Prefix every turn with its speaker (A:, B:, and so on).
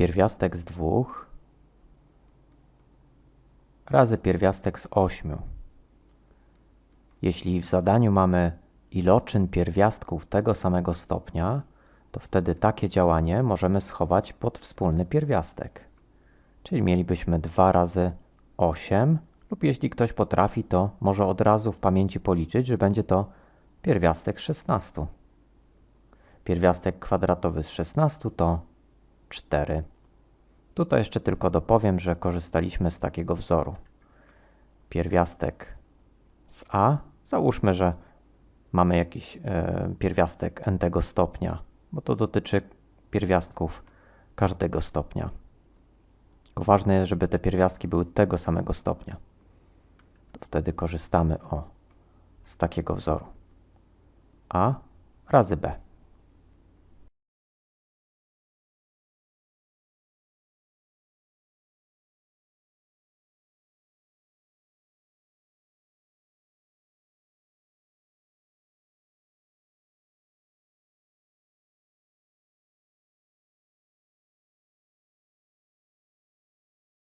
A: pierwiastek z 2 razy pierwiastek z 8. Jeśli w zadaniu mamy iloczyn pierwiastków tego samego stopnia, to wtedy takie działanie możemy schować pod wspólny pierwiastek. Czyli mielibyśmy 2 razy 8, lub jeśli ktoś potrafi, to może od razu w pamięci policzyć, że będzie to pierwiastek 16. Pierwiastek kwadratowy z 16 to 4. Tutaj jeszcze tylko dopowiem, że korzystaliśmy z takiego wzoru. Pierwiastek z a, załóżmy, że mamy jakiś e, pierwiastek n stopnia, bo to dotyczy pierwiastków każdego stopnia. Tylko ważne jest, żeby te pierwiastki były tego samego stopnia. To wtedy korzystamy o, z takiego wzoru. a razy b.